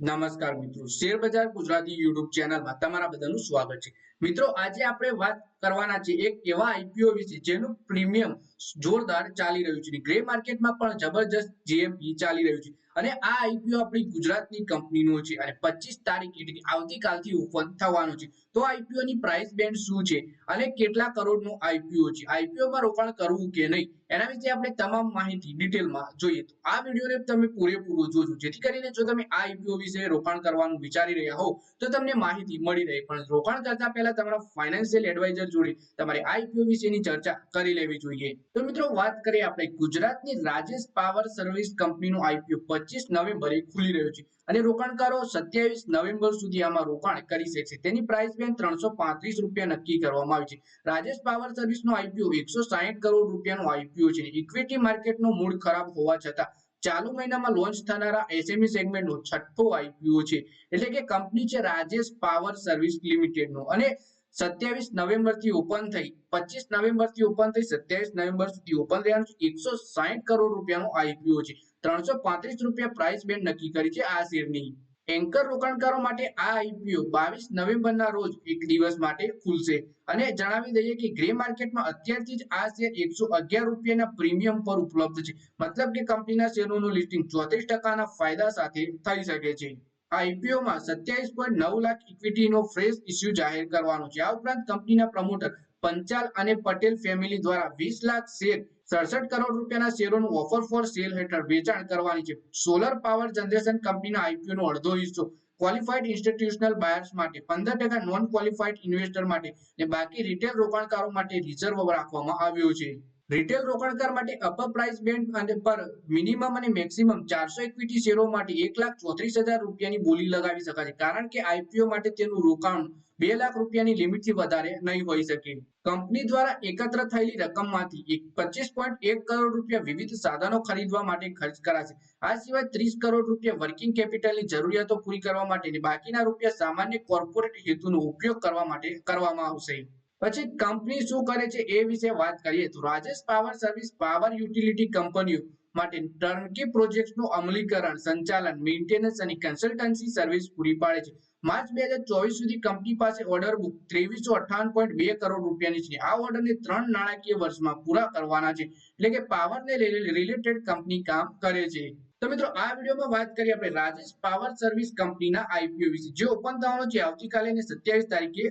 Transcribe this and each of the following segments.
નમસ્કાર મિત્રો. શેર બજાર ગુજરાતી યુટ્યુબ ચેનલમાં તમારા બધાનું સ્વાગત છે. મિત્રો, આજે આપણે વાત કરવાના છે એક એવા આઈપીઓ વિશે જેનું પ્રીમિયમ જોરદાર ચાલી રહ્યું છે ગ્રે માર્કેટમાં પણ જબરજસ્ત જીએમપી ચાલી રહ્યું છે. અને આ આઈપીઓ આપણી ગુજરાતની કંપનીનો છે અને પચીસ તારીખ એટલે આવતીકાલથી ઓપન થવાનું છે. તો આઈપીઓ ની પ્રાઇસ બેન્ડ શું છે? અને કેટલા કરોડનું આઈપીઓ છે? આઈપીઓમાં રોકાણ કરવું કે નહીં? એના વિશે આપણે તમામ માહિતી ડિટેલમાં જોઈએ. તો આ વિડીયોને તમે પૂરેપૂરો જોજો. જેથી કરીને જો તમે આ આઈપીઓ વિશે રોકાણ કરવાનું વિચારી રહ્યા હો, તો તમને માહિતી મળી રહે. પણ રોકાણ કરતા પહેલા તમારા ફાઇનાન્શિયલ એડવાઇઝર જોડે તમારે આઈપીઓ વિશેની ચર્ચા કરી લેવી જોઈએ. તો મિત્રો વાત કરીએ આપણે ગુજરાતની રાજેશ પાવર સર્વિસ કંપનીનું આઈપીઓ પચીસ નવેમ્બરે ખુલી રહ્યું છે અને રોકાણકારો સત્યાવીસ નવેમ્બર સુધી આમાં રોકાણ કરી શકશે તેની પ્રાઇસ બેન્ડ ત્રણસો પાંત્રીસ રૂપિયા નક્કી કરવામાં આવી છે. રાજેશ પાવર સર્વિસનો આઈપીઓ એકસો સાહીઠ કરોડ રૂપિયાનું આઈપીઓ છે. ઇક્વિટી માર્કેટનો મૂડ ખરાબ હોવા છતાં ચાલુ મહિનામાં લોન્ચ થનારા એસએમઈ સેગમેન્ટનો છઠ્ઠો આઈપીઓ છે. એટલે કે કંપની છે રાજેશ પાવર સર્વિસ લિમિટેડનો અને સત્યાવીસ નવેમ્બરથી ઓપન થઈ, પચીસ નવેમ્બરથી ઓપન થઈ, સત્યાવીસ નવેમ્બર સુધી ઓપન રહેવાનું છે. એકસો સાહીઠ કરોડ રૂપિયાનું આઈપીઓ છે. ત્રણસો પાંત્રીસ રૂપિયા પ્રાઇસ બેન્ડ નક્કી કરી છે આ શેરની. એન્કર રોકાણકારો માટે આ આઈપીઓ બાવીસ નવેમ્બરના રોજ એક દિવસ માટે ખુલશે. અને જણાવી દઈએ કે ગ્રે માર્કેટમાં અત્યારથી જ આ શેર એકસો અગિયાર રૂપિયાના પ્રીમિયમ પર ઉપલબ્ધ છે. મતલબ કે કંપનીના શેરોનું લિસ્ટિંગ ચોત્રીસ ટકાના ફાયદા સાથે થઈ શકે છે. આઈપીઓમાં સત્યાવીસ પોઈન્ટ નવ લાખ ઇક્વિટીનો ફ્રેશ ઇસ્યુ જાહેર કરવાનો છે. આ ઉપરાંત કંપનીના પ્રમોટર પંચાલ અને પટેલ ફેમિલી દ્વારા વીસ લાખ શેર, સડસઠ કરોડ રૂપિયાના શેરોનું ઓફર ફોર સેલ હેઠળ વેચાણ કરવાની છે. સોલર પાવર જનરેશન કંપનીના આઈપીઓ નો અડધો હિસ્સો ક્વોલિફાઈડ ઇન્સ્ટિટ્યુશનલ બાયર્સ માટે પંદર ટકા નોન ક્વોલિફાઈડ ઇન્વેસ્ટર માટે અને બાકી રિટેલ રોકાણકારો માટે રિઝર્વ રાખવામાં આવ્યો છે. રિટેલ રોકાણકાર માટે અપર પ્રાઇસ બેન્ડ અને પર મિનિમમ અને મેક્સિમમ ચારસો ઇક્વિટી શેરો માટે એક લાખ ચોત્રીસ હજાર રૂપિયાની બોલી લગાવી શકાય કારણ કે આઈપીઓ માટે તેનું રોકાણ બે લાખ રૂપિયાની લિમિટથી વધારે નહીં હોઈ શકે. કંપની દ્વારા એકત્ર થયેલી રકમમાંથી પચીસ પોઈન્ટ એક કરોડ રૂપિયા વિવિધ સાધનો ખરીદવા માટે ખર્ચ કરાશે. આ સિવાય ત્રીસ કરોડ રૂપિયા વર્કિંગ કેપિટલની જરૂરિયાતો પૂરી કરવા માટે બાકીના રૂપિયા સામાન્ય કોર્પોરેટ હેતુનો ઉપયોગ કરવા માટે કરવામાં આવશે. પછી કંપની શું કરે છે એ વિશે વાત કરીએ તો Rajesh power service power utility કંપનીઓ માટે ટર્નકી પ્રોજેક્ટનું અમલીકરણ, સંચાલન મેન્ટેનન્સ અને કન્સલ્ટન્સી સર્વિસ પૂરી પાડે છે. માર્ચ બે હજાર ચોવીસ સુધી કંપની પાસે ઓર્ડર બુક ત્રેવીસો અઠાવન પોઈન્ટ બે કરોડ રૂપિયાની છે. આ ઓર્ડરને ત્રણ નાણાકીય વર્ષમાં પૂરા કરવાના છે. એટલે કે પાવરને રિલેટેડ કંપની કામ કરે છે. તો મિત્રો, આ વિડીયોમાં વાત કરીએ આપણે રાજેશ પાવર સર્વિસ કંપનીના આઈપીઓ વિશે, જે ઓપન થવાનો છે, આવતીકાલે અને સત્યાવીસ તારીખે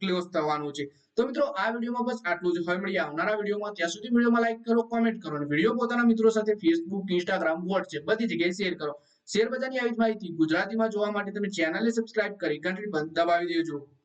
ક્લોઝ થવાનો છે. તો મિત્રો, આ વિડીયોમાં બસ આટલું જ. હવે મળીએ આવનારા વિડીયોમાં. ત્યાં સુધી વિડીયોમાં લાઈક કરો કોમેન્ટ કરો અને વીડિયો પોતાના મિત્રો સાથે ફેસબુક ઇન્સ્ટાગ્રામ વોટ્સએપ બધી જગ્યાએ શેર કરો. શેર બજારની આવી માહિતી ગુજરાતીમાં જોવા માટે તમે ચેનલને સબસ્ક્રાઇબ કરી, ઘંટડી બંધ દબાવી દેજો.